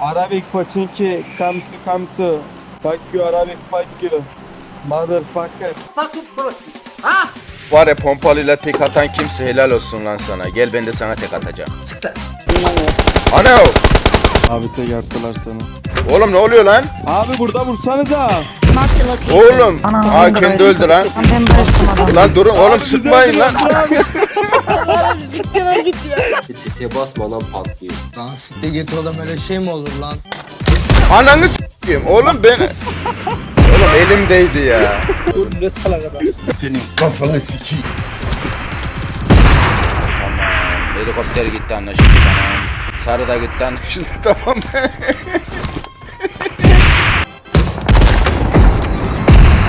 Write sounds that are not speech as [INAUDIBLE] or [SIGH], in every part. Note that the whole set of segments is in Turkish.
Arabic Pochinki come to come to. Fuck you Arabic fuck you. Motherfucker. Var ya pompalıyla tek atan kimse helal olsun lan sana. Gel ben de sana tek atacağım. Ana! Abi tek attılar sana. Oğlum ne oluyor lan? Abi burada vursanıza. Oğlum! Ana, Aa kendi öldü lan. Lan durun oğlum sıkmayın lan. [LAUGHS] Tete basma lan patlıyor. Lan sitte git oğlum öyle şey mi olur lan? Ananı s**eyim oğlum ben... Oğlum elimdeydi ya. Senin kafanı sikeyim. Tamam. Helikopter gitti anlaşıldı tamam. Sarı da gitti anlaşıldı [LAUGHS] tamam.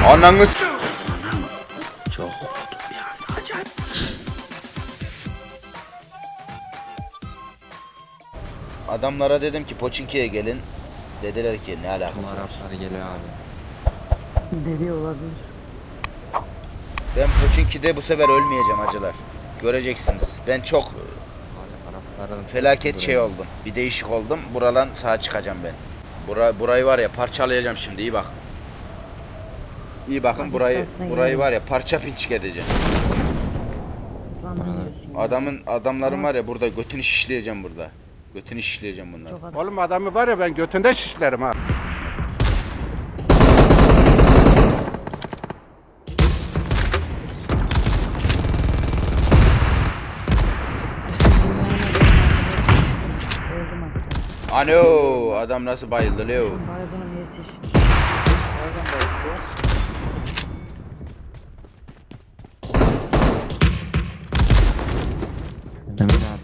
Ananı s**. Çok Adamlara dedim ki Poçinki'ye gelin. Dediler ki ne alakası var. Araplar geliyor abi. Deli olabilir. Ben Poçinki'de bu sefer ölmeyeceğim acılar. Göreceksiniz. Ben çok Abi Arapların felaket şey oldum. Bir değişik oldum. Buradan sağa çıkacağım ben. Bura, burayı var ya parçalayacağım şimdi iyi bak. İyi bakın burayı burayı var ya parça pinçik edeceğim. Lan. Adamın adamların var ya burada götünü şişleyeceğim burada. Götünü şişleyeceğim bunları. Oğlum adamı var ya ben götünde şişlerim ha. Ano adam nasıl bayıldı Leo. Baygınım yetiş. Böyle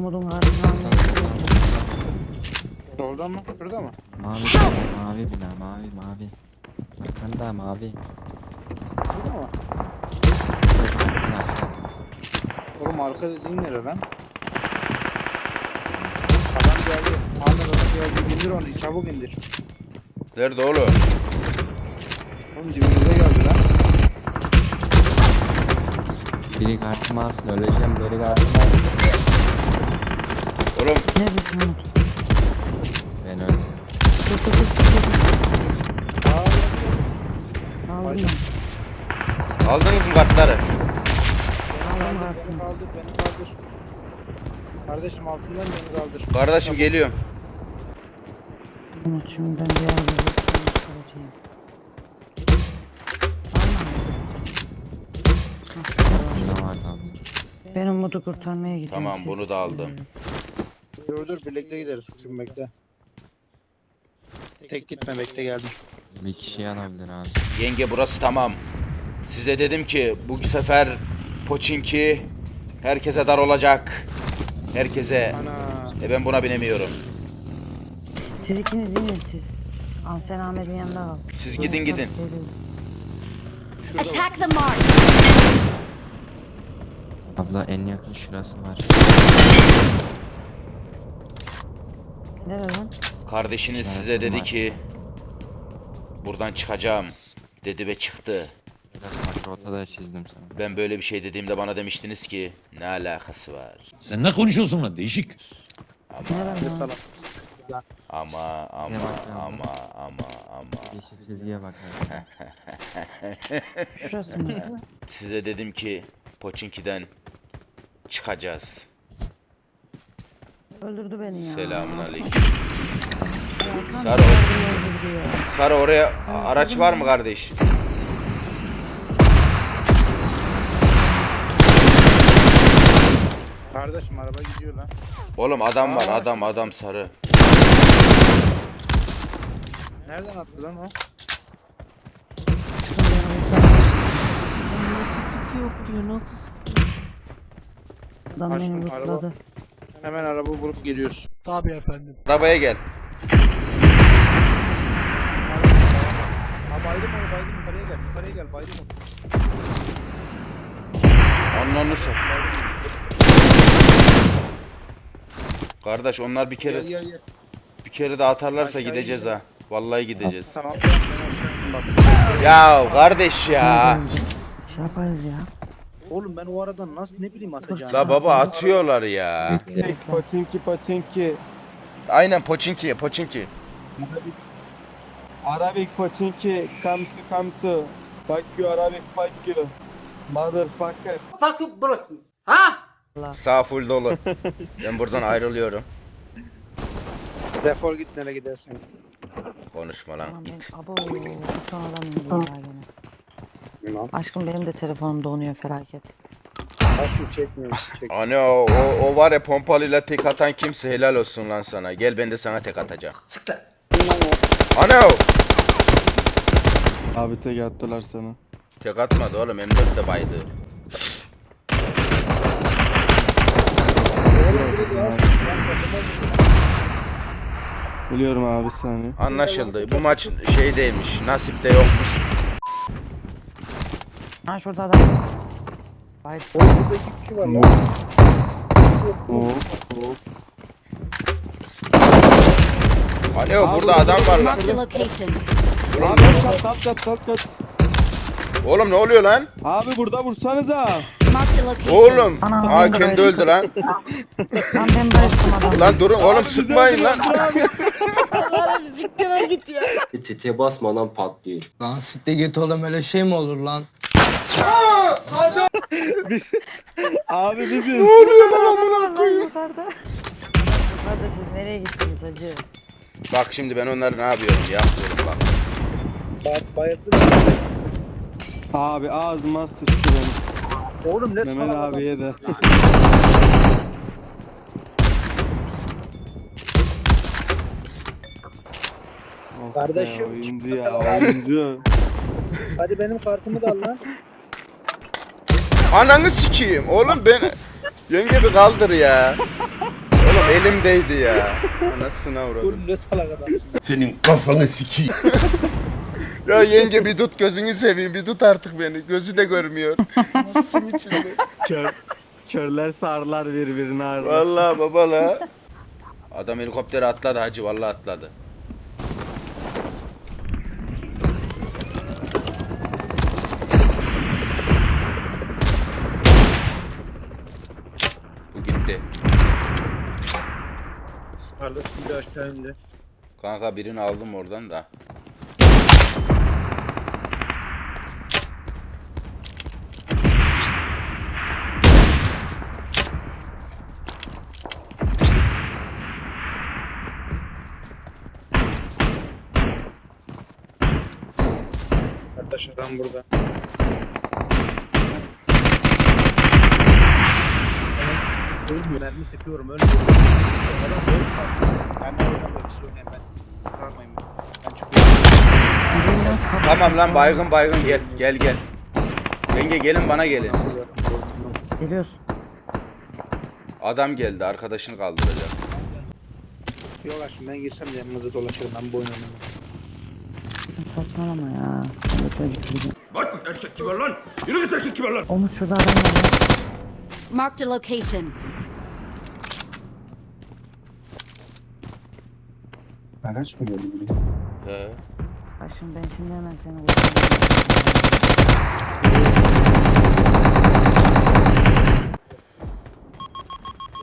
Umudun ardından Solda mı? Şurada mı? Mavi bina, mavi bina, mavi mavi. Arkanda mavi. Şurada mı? Oğlum arka dediğin nere lan? Adam geldi. Ahmet adam geldi. İndir onu. Çabuk indir. Nerede oğlum? Oğlum dibimize geldi lan. Biri karşıma alsın öleceğim, biri karşıma alsın. Oğlum Neredesin Umut? Ben öldüm. Dur dur dur. Aa, Aldım ben. aldınız mı kartları? Aldım Kaldır, beni kaldır, beni kaldır. Kardeşim altından beni kaldır. Kardeşim geliyorum. Umut şimdi ben bir çıkaracağım. Bina var abi. Ben Umut'u kurtarmaya gidiyorum. Tamam, bunu da aldım. Dur dur birlikte gideriz. Kuşum bekle. Tek gitme bekle geldim. Bir kişi alabilir abi. Yenge burası tamam. Size dedim ki bu sefer Poçinki herkese dar olacak. Herkese. Ana. E ben buna binemiyorum. Siz ikiniz inin siz. Al sen Ahmet'in yanında kal. Siz gidin gidin. Attack the mark. Abla en yakın şurası var. Nerede lan? Kardeşiniz size dedi ki buradan çıkacağım dedi ve çıktı. Rotada çizdim sana. Ben böyle bir şey dediğimde bana demiştiniz ki ne alakası var. Sen ne konuşuyorsun lan değişik. Ama ama Ne ya? ama ama ama Yeşil çizgiye bak. Şurası mı? size dedim ki Poçinki'den çıkacağız. Öldürdü beni ya. Selamun aleyküm. Sarı. Sarı oraya araç var mı kardeş? Kardeşim araba gidiyor lan. Oğlum adam var adam adam sarı. Nereden attı lan o? Adam beni Açtım, araba. Hemen araba bulup geliyoruz. Arabaya gel. Ha baydım onu baydım yukarıya gel. Yukarıya gel baydım onu. Onu sat. Kardeş onlar bir kere Gel gel gel. bir kere de atarlarsa Aşağı gideceğiz ha. Vallahi gideceğiz. Tamam tamam ben aşağı indim bak. Ya kardeş ya. Şey yaparız ya. Oğlum ben o aradan nasıl ne bileyim atacağım. La baba atıyorlar ya. Paçinki paçinki. Aynen Poçinki, Poçinki. Arabik. Arabik paçinki. Come to come to. Fuck you Arabik fuck you. Motherfucker. Sağ full dolu. Ben buradan ayrılıyorum. Defol git nereye gidersen. Konuşma lan git. abo indi ya gene. Aşkım benim de telefonum donuyor felaket. Aşkım çekmiyor. Çek. Anne o, o, o var ya pompalıyla tek atan kimse helal olsun lan sana. Gel ben de sana tek atacağım. Anne o. Abi tek attılar sana. Tek atmadı oğlum M4 de baydı. Biliyorum abi saniye. Anlaşıldı. Bu maç şeydeymiş. Nasipte yokmuş. Ha şurada adam. Vay Burada iki kişi var lan. Hop hop. Anne o burada adam var lan. Marked a location. Abi kat kat kat kat kat. Oğlum ne oluyor lan? Abi burada vursanıza. Marked a location. Oğlum. Ana, Aa ben de kendi öldü lan. Lan ben bayıldım adam. Lan durun oğlum sıkmayın lan. [LAUGHS] Tete basmadan patlıyor. Lan siktir git oğlum öyle şey mi olur lan? Abi biziz. Yukarıda. Yukarıda siz nereye gittiniz hacı? Bak şimdi ben onları ne yapıyorum yapıyorum bak. Bay- Bayıldı. Abi ağzıma sıçtı benim. Oğlum ne Mehmet salak adam. abiye de. Of Kardeşim, be, oyuncu çıktı ya oyuncu. Hadi benim kartımı da al lan. Ananı sikeyim oğlum ben yenge bir kaldır ya. Oğlum elimdeydi ya. Anasına uğradım. Ne salak adam. Senin kafanı sikeyim. Ya yenge bir tut gözünü seveyim bir tut artık beni. Gözü de görmüyor. [LAUGHS] Sisim içinde. Kör, körler sarlar birbirine ağırlar. Vallahi baba la. Adam helikoptere atladı hacı vallahi atladı. Bu gitti. Kardeşim bir aşağı indi. Kanka birini aldım oradan da. Kardeşim ben burada. Ölmüyor. Mermi sıkıyorum ölmüyor. Adam böyle kalktı. Ben de oynamıyorum. Siz oynayın ben. Kalmayın. Ben çıkıyorum. Tamam lan baygın baygın gel gel gel. Yenge gelin bana gelin. Geliyorsun. Adam geldi arkadaşını kaldıracak. Yok aşkım ben girsem de yanınızda dolaşırım. Ben bu oyunu oynamam. Saçmalama ya. De çocuk gibi. Bak erkek gibi lan. Yürü git erkek gibi lan. Omuz şurada adam var. Marked a location. He. Aşkım ben şimdi hemen seni vuracağım.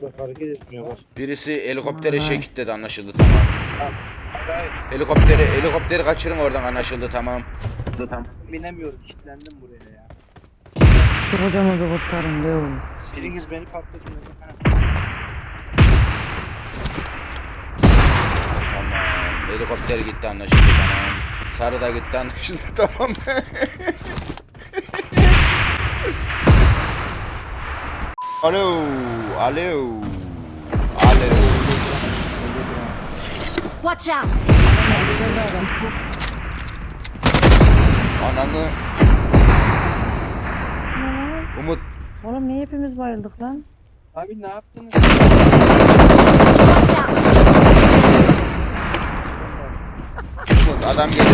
Bak hareket. Birisi helikoptere şey kilitledi anlaşıldı tamam. Helikopteri helikopteri kaçırın oradan anlaşıldı tamam. Binemiyorum. Kilitlendim buraya ya. Şu hocamı bir kurtarın diyorum. Biriniz beni patlatın. Tamam. Helikopter gitti anlaşıldı tamam. Sarı da gitti anlaşıldı [LAUGHS] tamam. alo, alo, alo. Watch out. Ananı. Umut Oğlum niye hepimiz bayıldık lan? Abi ne yaptınız? Watch out. Umut adam geliyor.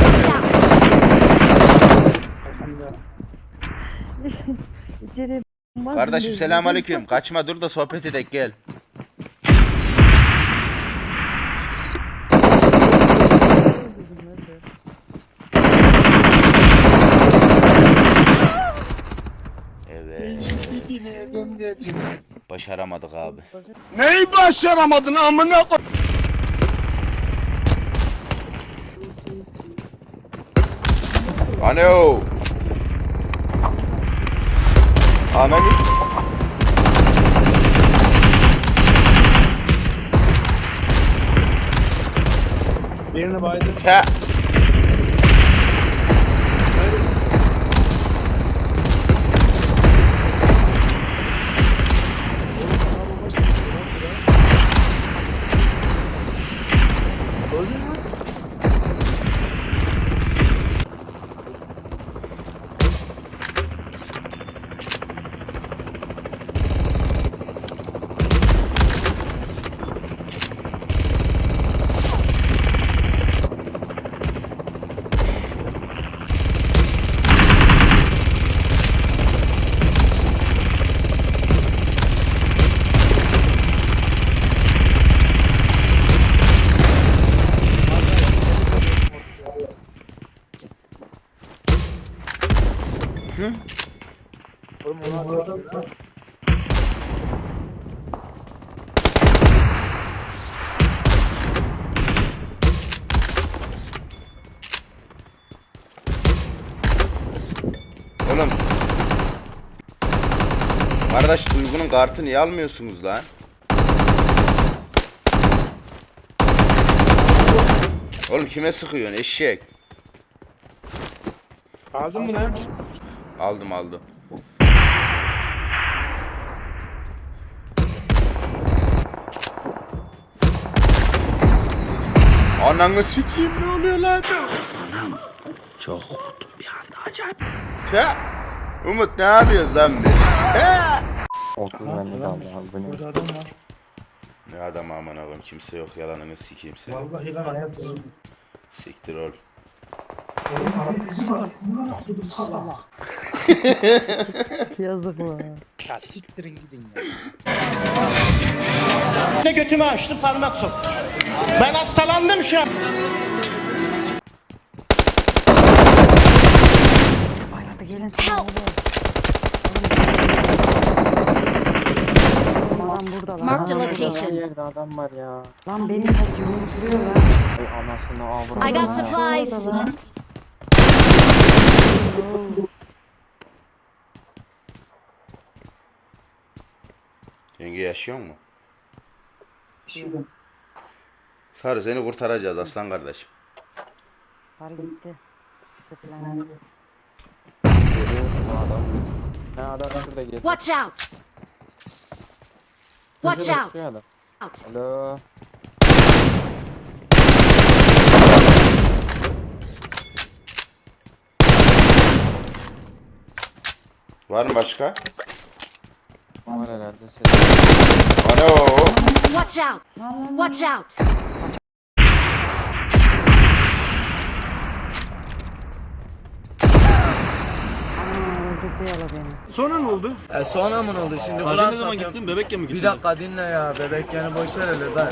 [LAUGHS] İçeri b***maz Kardeşim selamünaleyküm. Kaçma dur da sohbet edek gel. Evet. Başaramadık abi. Neyi başaramadın amına koy? Ano. Ananı. Birini baydım. Te. Oğlum onu atıyor. Oğlum. Kardeş Duygu'nun kartı niye almıyorsunuz lan? Oğlum kime sıkıyorsun eşek? Aldın mı lan? Aldım aldım. Ananı sikeyim ne oluyor lan? Anam çok korktum bir anda acayip. Te. Umut ne yapıyoruz lan biz? Te. 30 bende de aldı abi? Burada adam var. Ne adam aman abim kimse yok yalanını sikeyim seni. Vallahi lan kızım. Siktir ol. Yazık lan. Ya siktirin gidin ya. Ne götümü açtı parmak soktu. Ben hastalandım şu an. Ay hadi gelin sen Help! oğlum. Adam burada lan. Marked a Her location. yerde adam var ya. Lan beni kaç yumrukluyor lan. Ey anasını avradı. I got supplies. Yenge yaşıyor mu? Sarı seni kurtaracağız aslan kardeşim. Var gitti. Gitti falan. Watch out! tutuyor. Out. Alo. Var mı başka? Var herhalde ses. Ano. Watch out! Watch out! Yala beni. Sonra ne oldu? E sonra mı oldu şimdi? Hacı ne zaman gittin? Bebek mi gittin? Bir dakika dinle ya. Bebek yani boş ver hele ben.